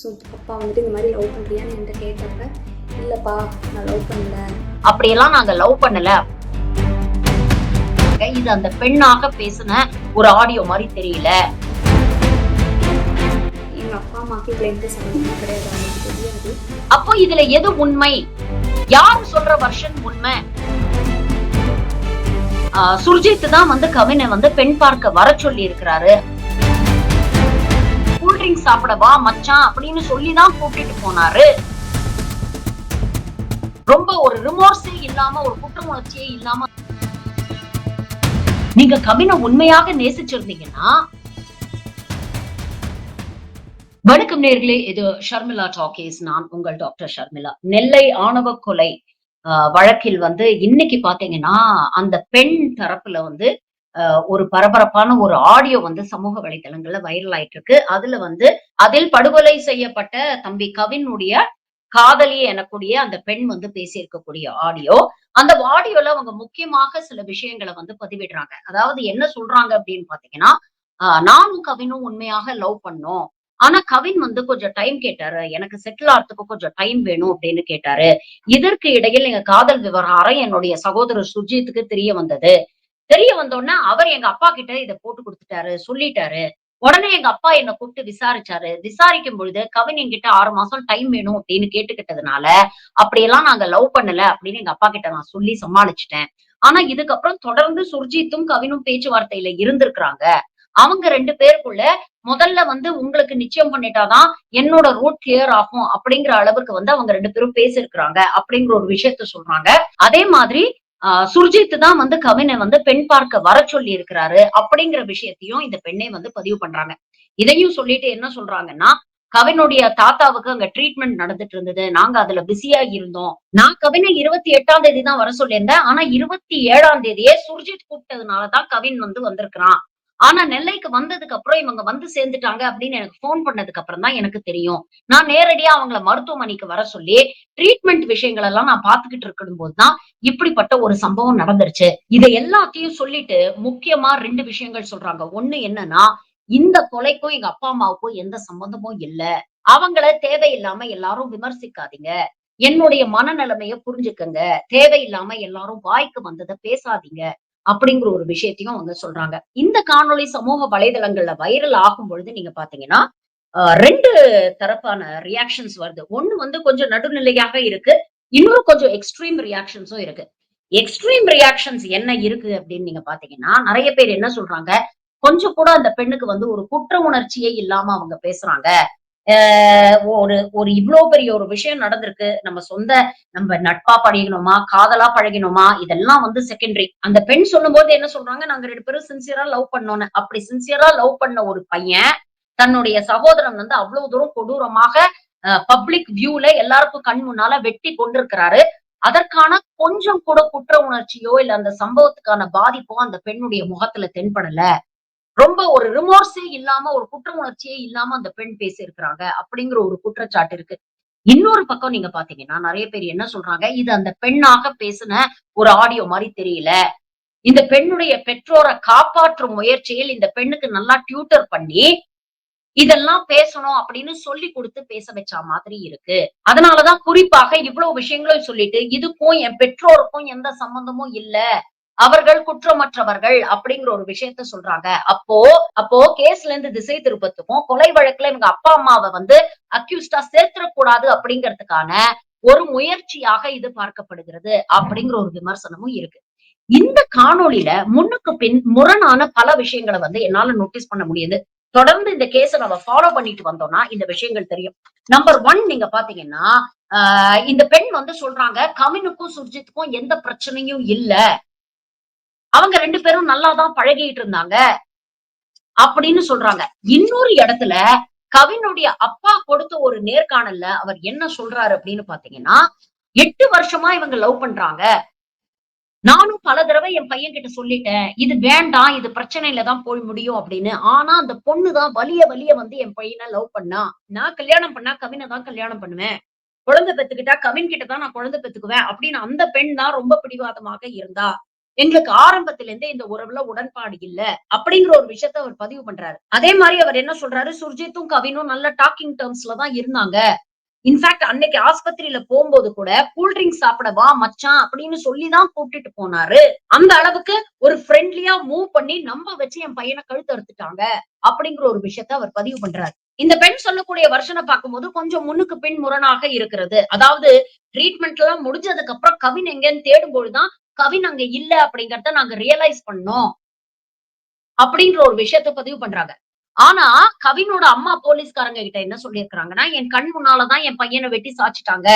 So அப்பா வந்துட்டு இந்த மாதிரி லவ் பண்ணுறியான்னு என்கிட்ட கேட்டப்ப இல்லைப்பா நான் லவ் பண்ணல. அப்படியெல்லாம் நாங்க லவ் பண்ணல. இது அந்த பெண்ணாக பேசின ஒரு ஆடியோ மாதிரி தெரியல. எங்கள் அப்பா அம்மாவுக்கு இதில் எந்த சம்மந்தமும் கிடையாது. அவங்களுக்கு தெரியாது. அப்போ இதுல எது உண்மை? யார் சொல்ற வருஷன் உண்மை? சுர்ஜித் தான் வந்து கவினை வந்து பெண் பார்க்க வர சொல்லி இருக்கிறாரு கூல்ட்ரிங்க் சாப்பிட வா மச்சான் அப்படின்னு சொல்லி தான் கூட்டிட்டு போனாரு. ரொம்ப ஒரு ரிமோர்ஸே இல்லாம ஒரு குற்ற உணர்ச்சியே இல்லாம. நீங்க கவினை உண்மையாக நேசிச்சிருந்தீங்கன்னா வணக்கம் நேர்களே இது ஷர்மிளா டாக்கேஸ் நான் உங்கள் டாக்டர் ஷர்மிளா. நெல்லை ஆணவ கொலை வழக்கில் வந்து இன்னைக்கு பாத்தீங்கன்னா அந்த பெண் தரப்புல வந்து ஒரு பரபரப்பான ஒரு ஆடியோ வந்து சமூக வலைதளங்கள்ல வைரல் ஆயிட்டு இருக்கு அதுல வந்து அதில் படுகொலை செய்யப்பட்ட தம்பி கவினுடைய காதலி எனக்கூடிய அந்த பெண் வந்து பேசியிருக்கக்கூடிய ஆடியோ அந்த ஆடியோல அவங்க முக்கியமாக சில விஷயங்களை வந்து பதிவிடுறாங்க. அதாவது என்ன சொல்றாங்க அப்படின்னு பாத்தீங்கன்னா நானும் கவினும் உண்மையாக லவ் பண்ணோம். ஆனா கவின் வந்து கொஞ்சம் டைம் கேட்டாரு. எனக்கு செட்டில் ஆகிறதுக்கு கொஞ்சம் டைம் வேணும் அப்படின்னு கேட்டாரு. இதற்கு இடையில் எங்க காதல் விவகாரம் என்னுடைய சகோதரர் சுஜித்துக்கு தெரிய வந்தது. தெரிய வந்தோடனே அவர் எங்க அப்பா கிட்ட இதை போட்டு கொடுத்துட்டாரு சொல்லிட்டாரு. உடனே எங்க அப்பா என்ன கூப்பிட்டு விசாரிச்சாரு. விசாரிக்கும் பொழுது கவின் என்கிட்ட ஆறு மாசம் டைம் வேணும் அப்படின்னு கேட்டுக்கிட்டதுனால அப்படியெல்லாம் நாங்க லவ் பண்ணல அப்படின்னு எங்க அப்பா கிட்ட நான் சொல்லி சமாளிச்சிட்டேன். ஆனா இதுக்கப்புறம் தொடர்ந்து சுர்ஜித்தும் கவினும் பேச்சுவார்த்தையில இருந்திருக்கிறாங்க. அவங்க ரெண்டு பேருக்குள்ள முதல்ல வந்து உங்களுக்கு நிச்சயம் பண்ணிட்டாதான் என்னோட ரூட் கிளியர் ஆகும் அப்படிங்கிற அளவுக்கு வந்து அவங்க ரெண்டு பேரும் பேசியிருக்கிறாங்க அப்படிங்கிற ஒரு விஷயத்த சொல்றாங்க. அதே மாதிரி ஆஹ் சுர்ஜித் தான் வந்து கவினை வந்து பெண் பார்க்க வர சொல்லி இருக்கிறாரு அப்படிங்கிற விஷயத்தையும் இந்த பெண்ணை வந்து பதிவு பண்றாங்க. இதையும் சொல்லிட்டு என்ன சொல்றாங்கன்னா கவினுடைய தாத்தாவுக்கு அங்க ட்ரீட்மெண்ட் நடந்துட்டு இருந்தது. நாங்க அதுல பிஸியா இருந்தோம். நான் கவினை இருபத்தி எட்டாம் தேதி தான் வர சொல்லியிருந்தேன். ஆனா இருபத்தி ஏழாம் தேதியே சுர்ஜித் கூப்பிட்டதுனாலதான் கவின் வந்து வந்திருக்கிறான். ஆனா நெல்லைக்கு வந்ததுக்கு அப்புறம் இவங்க வந்து சேர்ந்துட்டாங்க அப்படின்னு எனக்கு ஃபோன் பண்ணதுக்கு அப்புறம் தான் எனக்கு தெரியும். நான் நேரடியா அவங்கள மருத்துவமனைக்கு வர சொல்லி ட்ரீட்மெண்ட் விஷயங்கள் எல்லாம் நான் பாத்துக்கிட்டு இருக்கணும் போதுதான் இப்படிப்பட்ட ஒரு சம்பவம் நடந்துருச்சு. இதை எல்லாத்தையும் சொல்லிட்டு முக்கியமா ரெண்டு விஷயங்கள் சொல்றாங்க. ஒண்ணு என்னன்னா இந்த கொலைக்கும் எங்க அப்பா அம்மாவுக்கும் எந்த சம்பந்தமும் இல்ல. அவங்கள தேவையில்லாம எல்லாரும் விமர்சிக்காதீங்க. என்னுடைய மனநிலைமைய புரிஞ்சுக்கங்க. தேவையில்லாம எல்லாரும் வாய்க்கு வந்ததை பேசாதீங்க. அப்படிங்கிற ஒரு விஷயத்தையும் அவங்க சொல்றாங்க. இந்த காணொளி சமூக வலைதளங்கள்ல வைரல் ஆகும் பொழுது நீங்க பாத்தீங்கன்னா ரெண்டு தரப்பான ரியாக்ஷன்ஸ் வருது. ஒண்ணு வந்து கொஞ்சம் நடுநிலையாக இருக்கு. இன்னொரு கொஞ்சம் எக்ஸ்ட்ரீம் ரியாக்ஷன்ஸும் இருக்கு. எக்ஸ்ட்ரீம் ரியாக்ஷன்ஸ் என்ன இருக்கு அப்படின்னு நீங்க பாத்தீங்கன்னா நிறைய பேர் என்ன சொல்றாங்க கொஞ்சம் கூட அந்த பெண்ணுக்கு வந்து ஒரு குற்ற உணர்ச்சியே இல்லாம அவங்க பேசுறாங்க. ஒரு ஒரு இவ்வளோ பெரிய ஒரு விஷயம் நடந்திருக்கு. நம்ம சொந்த நம்ம நட்பா பழகினோமா? காதலா பழகினோமா? இதெல்லாம் வந்து செகண்டரி அந்த பெண் சொல்லும்போது என்ன சொல்றாங்க? நாங்க ரெண்டு பேரும் சின்சியரா லவ் பண்ணோன்னு. அப்படி சின்சியரா லவ் பண்ண ஒரு பையன் தன்னுடைய சகோதரன் வந்து அவ்வளவு தூரம் கொடூரமாக பப்ளிக் வியூல எல்லாருக்கும் கண் முன்னால வெட்டி கொண்டிருக்கிறாரு. அதற்கான கொஞ்சம் கூட குற்ற உணர்ச்சியோ இல்ல அந்த சம்பவத்துக்கான பாதிப்போ அந்த பெண்ணுடைய முகத்துல தென்படல. ரொம்ப ஒரு ரிமோர்ஸே இல்லாம ஒரு குற்ற உணர்ச்சியே இல்லாம அந்த பெண் பேசியிருக்கிறாங்க அப்படிங்கிற ஒரு குற்றச்சாட்டு இருக்கு. இன்னொரு பக்கம் நீங்க பாத்தீங்கன்னா நிறைய பேர் என்ன சொல்றாங்க? இது அந்த பெண்ணாக பேசின ஒரு ஆடியோ மாதிரி தெரியல. இந்த பெண்ணுடைய பெற்றோரை காப்பாற்றும் முயற்சியில் இந்த பெண்ணுக்கு நல்லா டியூட்டர் பண்ணி இதெல்லாம் பேசணும் அப்படின்னு சொல்லி கொடுத்து பேச வச்ச மாதிரி இருக்கு. அதனாலதான் குறிப்பாக இவ்வளவு விஷயங்களும் சொல்லிட்டு இதுக்கும் என் பெற்றோருக்கும் எந்த சம்பந்தமும் இல்ல. அவர்கள் குற்றமற்றவர்கள் அப்படிங்கிற ஒரு விஷயத்த சொல்றாங்க. அப்போ அப்போ கேஸ்ல இருந்து திசை திருப்பத்துக்கும் கொலை வழக்குல இவங்க அப்பா அம்மாவை வந்து அக்யூஸ்டா சேர்த்திடக்கூடாது அப்படிங்கிறதுக்கான ஒரு முயற்சியாக இது பார்க்கப்படுகிறது அப்படிங்கிற ஒரு விமர்சனமும் இருக்கு. இந்த காணொளியில முன்னுக்கு பின் முரணான பல விஷயங்களை வந்து என்னால நோட்டீஸ் பண்ண முடியுது. தொடர்ந்து இந்த கேஸ நம்ம ஃபாலோ பண்ணிட்டு வந்தோம்னா இந்த விஷயங்கள் தெரியும். நம்பர் ஒன் நீங்க பாத்தீங்கன்னா ஆஹ் இந்த பெண் வந்து சொல்றாங்க கமினுக்கும் சுர்ஜித்துக்கும் எந்த பிரச்சனையும் இல்ல. அவங்க ரெண்டு பேரும் நல்லா தான் பழகிட்டு இருந்தாங்க அப்படின்னு சொல்றாங்க. இன்னொரு இடத்துல கவினுடைய அப்பா கொடுத்த ஒரு நேர்காணல்ல அவர் என்ன சொல்றாரு அப்படின்னு பாத்தீங்கன்னா எட்டு வருஷமா இவங்க லவ் பண்றாங்க. நானும் பல தடவை என் பையன் கிட்ட சொல்லிட்டேன் இது வேண்டாம் இது பிரச்சனையில தான் போய் முடியும் அப்படின்னு. ஆனா அந்த பொண்ணு தான் வலிய வலிய வந்து என் பையனை லவ் பண்ணா. நான் கல்யாணம் பண்ணா கவினை தான் கல்யாணம் பண்ணுவேன். குழந்தை பெத்துக்கிட்டா கவின் கிட்ட தான் நான் குழந்தை பெத்துக்குவேன் அப்படின்னு அந்த பெண் தான் ரொம்ப பிடிவாதமாக இருந்தா. எங்களுக்கு ஆரம்பத்துல இருந்தே இந்த உறவுல உடன்பாடு இல்ல அப்படிங்கிற ஒரு விஷயத்த அவர் பதிவு பண்றாரு. அதே மாதிரி அவர் என்ன சொல்றாரு? சுர்ஜித்தும் கவினும் நல்ல டாக்கிங் டேர்ம்ஸ்ல தான் இருந்தாங்க. இன்ஃபேக்ட் அன்னைக்கு ஆஸ்பத்திரியில போகும்போது கூட கூல் ட்ரிங்க்ஸ் சாப்பிட வா மச்சான் அப்படின்னு சொல்லிதான் கூப்பிட்டுட்டு போனாரு. அந்த அளவுக்கு ஒரு ஃப்ரெண்ட்லியா மூவ் பண்ணி நம்ப வச்சு என் பையனை கழுத்து அறுத்துட்டாங்க அப்படிங்கிற ஒரு விஷயத்த அவர் பதிவு பண்றாரு. இந்த பெண் சொல்லக்கூடிய வருஷனை பார்க்கும்போது கொஞ்சம் முன்னுக்கு பின் முரணாக இருக்கிறது. அதாவது ட்ரீட்மெண்ட் எல்லாம் முடிஞ்சதுக்கு அப்புறம் கவின் எங்கன்னு தேடும்போதுதான் கவின் அங்க இல்ல அப்படிங்கறத நாங்க ரியலைஸ் பண்ணோம். அப்படின்ற ஒரு விஷயத்த பதிவு பண்றாங்க. ஆனா கவினோட அம்மா போலீஸ்காரங்க கிட்ட என்ன சொல்லியிருக்கிறாங்கன்னா என் கண் முன்னாலதான் என் பையனை வெட்டி சாச்சிட்டாங்க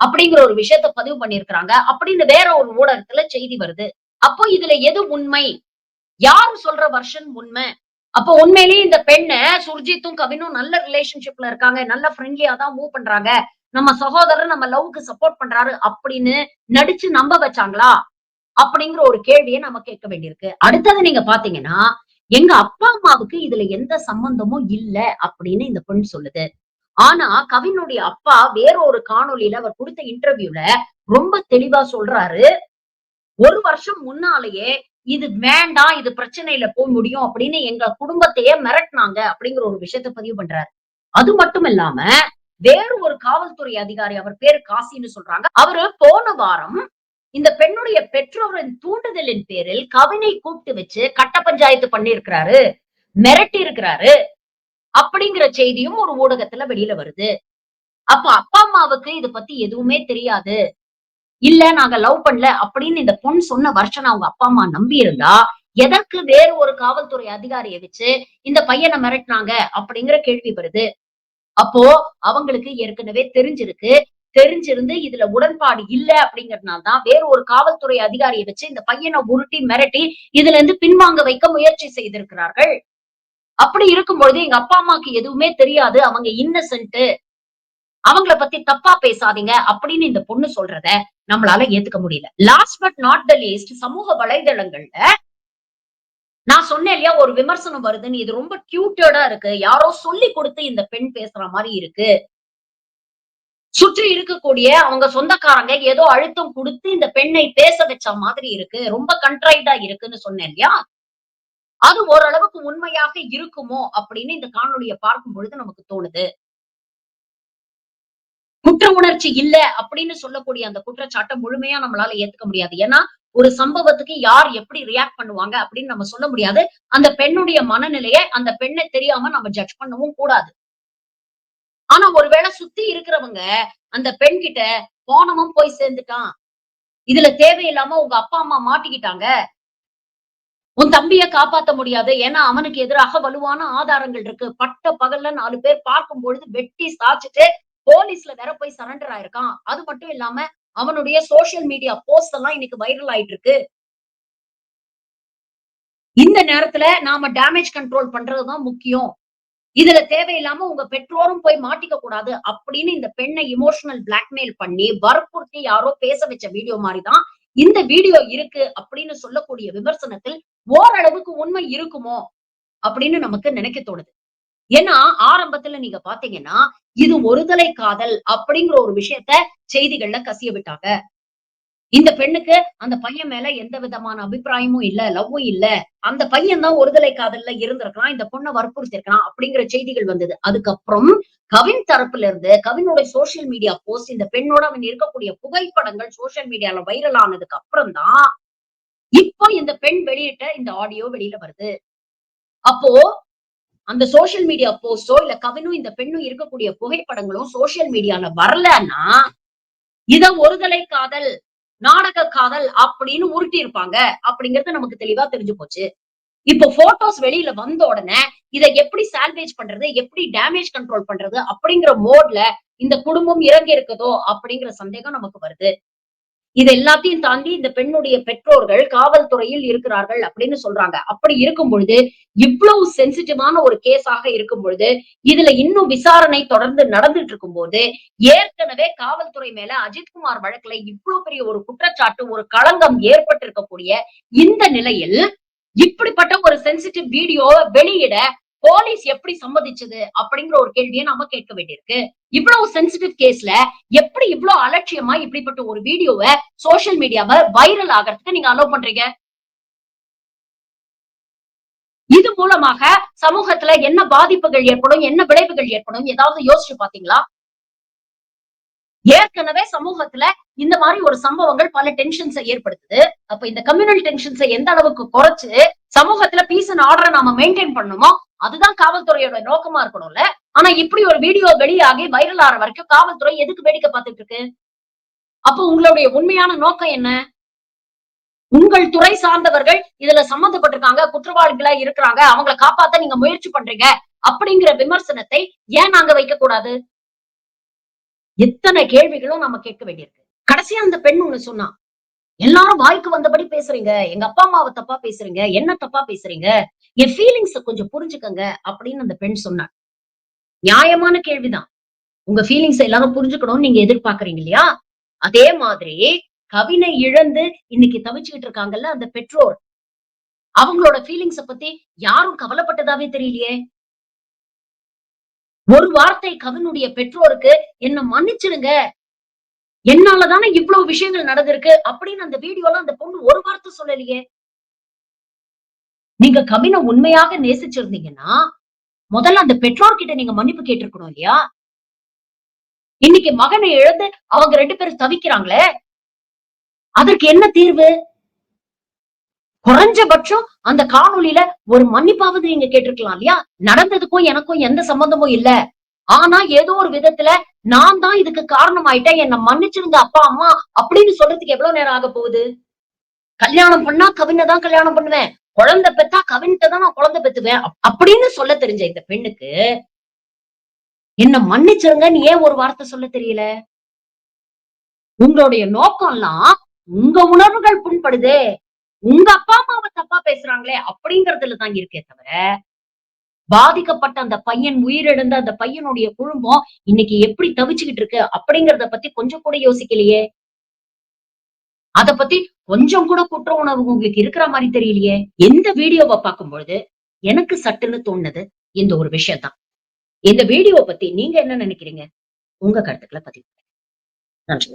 அப்படிங்கிற ஒரு விஷயத்த பதிவு பண்ணிருக்கிறாங்க அப்படின்னு வேற ஒரு ஊடகத்துல செய்தி வருது. அப்போ இதுல எது உண்மை? யாரு சொல்ற வருஷன் உண்மை? அப்போ உண்மையிலேயே இந்த பெண்ணை சுர்ஜித்தும் கவினும் நல்ல ரிலேஷன்ஷிப்ல இருக்காங்க. நல்ல ஃப்ரெண்ட்லியா தான் மூவ் பண்றாங்க. நம்ம சகோதரர் நம்ம லவ்க்கு சப்போர்ட் பண்றாரு அப்படின்னு நடிச்சு நம்ப வச்சாங்களா? அப்படிங்கிற ஒரு கேள்வியை நம்ம கேட்க வேண்டியிருக்கு. அடுத்தது நீங்க பாத்தீங்கன்னா எங்க அப்பா அம்மாவுக்கு இதுல எந்த சம்பந்தமும் இல்ல அப்படின்னு இந்த பெண் சொல்லுது. ஆனா கவினுடைய அப்பா வேற ஒரு காணொலியில அவர் கொடுத்த இன்டர்வியூல ரொம்ப தெளிவா சொல்றாரு. ஒரு வருஷம் முன்னாலேயே இது வேண்டாம் இது பிரச்சனையில போய் முடியும் அப்படின்னு எங்க குடும்பத்தையே மிரட்டினாங்க அப்படிங்கிற ஒரு விஷயத்த பதிவு பண்றாரு. அது மட்டும் இல்லாம வேறு ஒரு காவல்துறை அதிகாரி அவர் பேரு காசின்னு சொல்றாங்க. அவரு போன வாரம் இந்த பெண்ணுடைய பெற்றோரின் தூண்டுதலின் பேரில் கவினை கூப்பிட்டு வச்சு கட்ட பஞ்சாயத்து பண்ணிருக்கிறாரு மிரட்டி இருக்கிறாரு அப்படிங்கிற செய்தியும் ஒரு ஊடகத்துல வெளியில வருது. அப்ப அப்பா அம்மாவுக்கு இத பத்தி எதுவுமே தெரியாது. இல்ல நாங்க லவ் பண்ணல அப்படின்னு இந்த பொண்ணு சொன்ன வருஷம் அவங்க அப்பா அம்மா நம்பி இருந்தா எதற்கு வேறு ஒரு காவல்துறை அதிகாரியை வச்சு இந்த பையனை மிரட்டினாங்க அப்படிங்கிற கேள்வி வருது. அப்போ அவங்களுக்கு ஏற்கனவே தெரிஞ்சிருக்கு. தெரிஞ்சிருந்து இதுல உடன்பாடு இல்ல அப்படிங்கறதுனால தான் வேற ஒரு காவல்துறை அதிகாரியை வச்சு இந்த பையனை உருட்டி மிரட்டி இதுல இருந்து பின்வாங்க வைக்க முயற்சி செய்திருக்கிறார்கள். அப்படி இருக்கும்பொழுது எங்க அப்பா அம்மாக்கு எதுவுமே தெரியாது. அவங்க இன்னசென்ட் அவங்கள பத்தி தப்பா பேசாதீங்க அப்படின்னு இந்த பொண்ணு சொல்றத நம்மளால ஏத்துக்க முடியல. Last but not the least சமூக வலைதளங்கள்ல நான் சொன்னேன் இல்லையா ஒரு விமர்சனம் வருதுன்னு இது ரொம்ப கியூட்டடா இருக்கு யாரோ சொல்லி கொடுத்து இந்த பெண் பேசுற மாதிரி இருக்கு. சுற்றி இருக்கக்கூடிய அவங்க சொந்தக்காரங்க ஏதோ அழுத்தம் கொடுத்து இந்த பெண்ணை பேச வச்ச மாதிரி இருக்கு ரொம்ப கண்ட்ரைடா இருக்குன்னு சொன்னேன் இல்லையா? அது ஓரளவுக்கு உண்மையாக இருக்குமோ அப்படின்னு இந்த காணொலியை பார்க்கும் பொழுது நமக்கு தோணுது. குற்ற உணர்ச்சி இல்ல அப்படின்னு சொல்லக்கூடிய அந்த குற்றச்சாட்டை முழுமையா நம்மளால ஏத்துக்க முடியாது. ஏன்னா ஒரு சம்பவத்துக்கு யார் எப்படி ரியாக்ட் பண்ணுவாங்க அப்படின்னு நம்ம சொல்ல முடியாது. அந்த பெண்ணுடைய மனநிலையை அந்த பெண்ணை தெரியாம நம்ம ஜட்ஜ் பண்ணவும் கூடாது. ஆனா ஒருவேளை சுத்தி இருக்கிறவங்க அந்த பெண் கிட்ட போனமும் போய் சேர்ந்துட்டான். இதுல தேவையில்லாம உங்க அப்பா அம்மா மாட்டிக்கிட்டாங்க. உன் தம்பிய காப்பாத்த முடியாது. ஏன்னா அவனுக்கு எதிராக வலுவான ஆதாரங்கள் இருக்கு. பட்ட பகல்ல நாலு பேர் பார்க்கும் பொழுது வெட்டி சாச்சிட்டு போலீஸ்ல வேற போய் சரண்டர் ஆயிருக்கான். அது மட்டும் இல்லாம அவனுடைய சோசியல் மீடியா போஸ்ட் எல்லாம் இன்னைக்கு வைரல் ஆயிட்டு இருக்கு இந்த நேரத்துல நாம டேமேஜ் கண்ட்ரோல் பண்றதுதான் முக்கியம். இதுல தேவையில்லாம உங்க பெற்றோரும் போய் மாட்டிக்க கூடாது அப்படின்னு இந்த பெண்ணை இமோஷனல் பிளாக்மெயில் பண்ணி வற்புறுத்தி யாரோ பேச வச்ச வீடியோ மாதிரிதான் இந்த வீடியோ இருக்கு அப்படின்னு சொல்லக்கூடிய விமர்சனத்தில் ஓரளவுக்கு உண்மை இருக்குமோ அப்படின்னு நமக்கு நினைக்க தோணுது. ஏன்னா ஆரம்பத்துல நீங்க பாத்தீங்கன்னா இது ஒருதலை காதல் அப்படிங்கிற ஒரு விஷயத்த செய்திகள்ல கசிய விட்டாங்க. இந்த பெண்ணுக்கு அந்த பையன் மேல எந்த விதமான அபிப்பிராயமும் இல்ல லவ்வும் இல்ல. அந்த பையன் தான் ஒருதலை காதல்ல இருந்திருக்கலாம் இந்த பொண்ணை வற்புறுத்தி இருக்கலாம் அப்படிங்கிற செய்திகள் வந்தது. அதுக்கப்புறம் கவின் தரப்புல இருந்து கவினுடைய சோசியல் மீடியா போஸ்ட் இந்த பெண்ணோட அவன் இருக்கக்கூடிய புகைப்படங்கள் சோசியல் மீடியால வைரல் ஆனதுக்கு அப்புறம் தான் இப்போ இந்த பெண் வெளியிட்ட இந்த ஆடியோ வெளியில வருது. அப்போ அந்த சோசியல் மீடியா போஸ்டோ இல்ல கவினும் இந்த பெண்ணும் இருக்கக்கூடிய புகைப்படங்களும் சோசியல் மீடியால வரலன்னா இத ஒருதலை காதல் நாடக காதல் அப்படின்னு உருட்டி இருப்பாங்க அப்படிங்கறது நமக்கு தெளிவா தெரிஞ்சு போச்சு. இப்போ போட்டோஸ் வெளியில வந்த உடனே இதை எப்படி சால்வேஜ் பண்றது எப்படி டேமேஜ் கண்ட்ரோல் பண்றது அப்படிங்கிற மோட்ல இந்த குடும்பம் இறங்கி இருக்குதோ அப்படிங்கிற சந்தேகம் நமக்கு வருது. இது எல்லாத்தையும் தாண்டி இந்த பெண்ணுடைய பெற்றோர்கள் காவல்துறையில் இருக்கிறார்கள் அப்படின்னு சொல்றாங்க. அப்படி இருக்கும் பொழுது இவ்வளவு சென்சிட்டிவான ஒரு கேஸாக இருக்கும் பொழுது இதுல இன்னும் விசாரணை தொடர்ந்து நடந்துட்டு இருக்கும் போது ஏற்கனவே காவல்துறை மேல அஜித்குமார் வழக்குல இவ்வளவு பெரிய ஒரு குற்றச்சாட்டு ஒரு களங்கம் ஏற்பட்டிருக்கக்கூடிய இந்த நிலையில் இப்படிப்பட்ட ஒரு சென்சிட்டிவ் வீடியோ வெளியிட போலீஸ் எப்படி சம்மதிச்சது அப்படிங்கிற ஒரு கேள்வியை நாம கேட்க வேண்டியிருக்கு. இவ்வளவு சென்சிட்டிவ் கேஸ்ல எப்படி இவ்வளவு அலட்சியமா இப்படிப்பட்ட ஒரு வீடியோவை சோசியல் மீடியாவை வைரல் ஆகிறதுக்கு நீங்க அலோவ் பண்றீங்க? இது மூலமாக சமூகத்துல என்ன பாதிப்புகள் ஏற்படும் என்ன விளைவுகள் ஏற்படும்? ஏதாவது யோசிச்சு பாத்தீங்களா ஏற்கனவே சமூகத்துல இந்த மாதிரி ஒரு சம்பவங்கள் பல டென்ஷன்ஸை ஏற்படுத்துது. அப்ப இந்த கம்யூனல் டென்ஷன்ஸை எந்த அளவுக்கு குறைச்சு சமூகத்துல பீஸ் அண்ட் ஆர்டரை நாம மெயின்டைன் பண்ணணுமோ அதுதான் காவல்துறையோட நோக்கமா இருக்கணும்ல? ஆனா இப்படி ஒரு வீடியோ வெளியாகி வைரல் ஆற வரைக்கும் காவல்துறை எதுக்கு வேடிக்கை பார்த்துட்டு இருக்கு? அப்போ உங்களுடைய உண்மையான நோக்கம் என்ன? உங்கள் துறை சார்ந்தவர்கள் இதுல சம்மந்தப்பட்டிருக்காங்க குற்றவாளிகளா இருக்கிறாங்க அவங்கள காப்பாத்த நீங்க முயற்சி பண்றீங்க அப்படிங்கிற விமர்சனத்தை ஏன் நாங்க வைக்க கூடாது எத்தனை கேள்விகளும் நம்ம கேட்க வேண்டியிருக்கு. கடைசியா அந்த பெண் ஒண்ணு சொன்னா எல்லாரும் வாய்க்கு வந்தபடி பேசுறீங்க. எங்க அப்பா அம்மாவை தப்பா பேசுறீங்க. என்ன தப்பா பேசுறீங்க? என் ஃபீலிங்ஸ கொஞ்சம் புரிஞ்சுக்கங்க அப்படின்னு அந்த பெண் சொன்னார் நியாயமான கேள்விதான். உங்க ஃபீலிங்ஸ் எல்லாரும் புரிஞ்சுக்கணும்னு நீங்க எதிர்பார்க்கறீங்க இல்லையா? அதே மாதிரி கவினை இழந்து இன்னைக்கு தவிச்சுக்கிட்டு இருக்காங்கல்ல அந்த பெற்றோர். அவங்களோட ஃபீலிங்ஸ பத்தி யாரும் கவலைப்பட்டதாவே தெரியலையே? ஒரு வார்த்தை கவினுடைய பெற்றோருக்கு என்ன மன்னிச்சிடுங்க. என்னாலதானே இவ்வளவு விஷயங்கள் நடந்திருக்கு அப்படின்னு அந்த வீடியோல அந்த பொண்ணு ஒரு வார்த்தை சொல்லலையே? நீங்க கவினை உண்மையாக நேசிச்சிருந்தீங்கன்னா முதல்ல அந்த பெற்றோர்கிட்ட நீங்க மன்னிப்பு கேட்டிருக்கணும் இல்லையா? இன்னைக்கு மகனை இழந்து அவங்க ரெண்டு பேரும் தவிக்கிறாங்களே அதற்கு என்ன தீர்வு? குறைஞ்சபட்சம் அந்த காணொளியில ஒரு மன்னிப்பாவது நீங்க கேட்டிருக்கலாம் இல்லையா? நடந்ததுக்கும் எனக்கும் எந்த சம்பந்தமும் இல்ல. ஆனா ஏதோ ஒரு விதத்துல நான் தான் இதுக்கு காரணம் ஆயிட்டேன் என்ன மன்னிச்சிருந்த அப்பா அம்மா அப்படின்னு சொல்றதுக்கு எவ்வளவு நேரம் ஆக போகுது? கல்யாணம் பண்ணா கவினை தான் கல்யாணம் பண்ணுவேன். குழந்தை பெத்தா கவின்கிட்ட தான் நான் குழந்தை பெத்துவேன் அப்படின்னு சொல்ல தெரிஞ்ச இந்த பெண்ணுக்கு என்ன மன்னிச்சிருங்கன்னு ஏன் ஒரு வார்த்தை சொல்ல தெரியல? உங்களுடைய நோக்கம்லாம் உங்க உணர்வுகள் புண்படுதே. உங்க அப்பா அம்மாவை தப்பா பேசுறாங்களே அப்படிங்கறதுல தான் இருக்கே தவிர பாதிக்கப்பட்ட அந்த பையன் உயிரிழந்த அந்த பையனுடைய குழுமம் இன்னைக்கு எப்படி தவிச்சுக்கிட்டு இருக்கு அப்படிங்கறத பத்தி கொஞ்சம் கூட யோசிக்கலையே. அத பத்தி கொஞ்சம் கூட குற்ற உணர்வு உங்களுக்கு இருக்கிற மாதிரி தெரியலையே. எந்த வீடியோவை பார்க்கும் பொழுது எனக்கு சட்டுன்னு தோணுது இந்த ஒரு விஷயம் தான் இந்த வீடியோ பத்தி நீங்க என்ன நினைக்கிறீங்க? உங்க கருத்துக்களை பதிவு நன்றி.